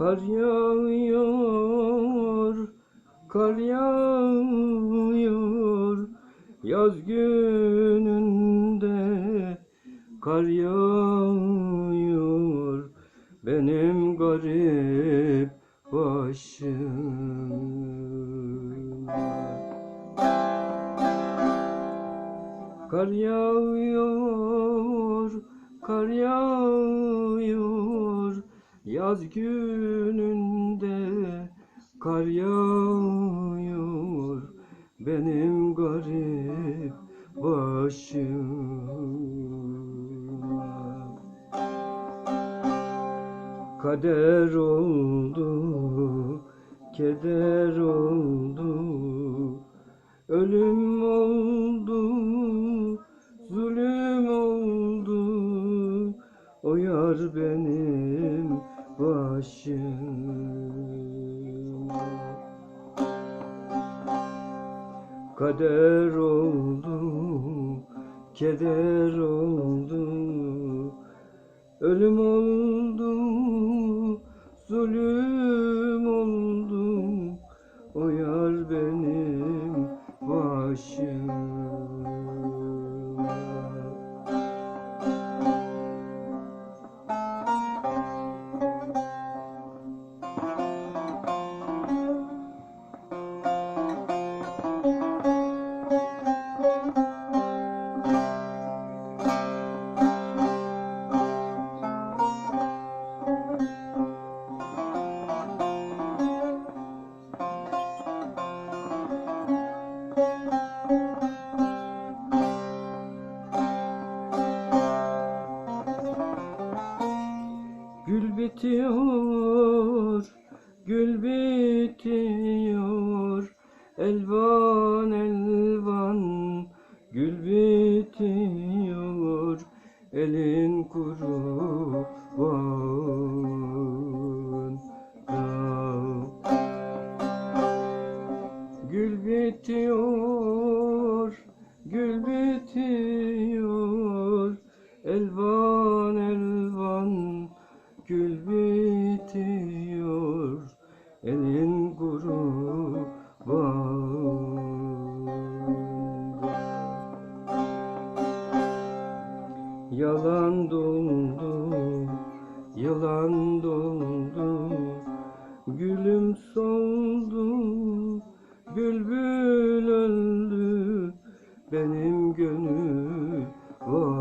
Kar yağıyor, kar yağıyor. Yaz gününde kar yağıyor. Benim garip başıma Kar yağıyor, kar yağıyor Yaz gününde kar yağıyor Benim garip başıma Kader oldu, keder oldu Ölüm benim başıma Kader oldu, keder oldu. Ölüm oldu, zulüm bitiyor, gül bitiyor. Elvan elvan gül bitiyor. Elin kurban Gül bitiyor, gül bitiyor. Elvan elvan gül bitiyor Elin kurban Yalan doldu, yalan doldu Gülüm soldu, bülbül öldü Benim gönül bağım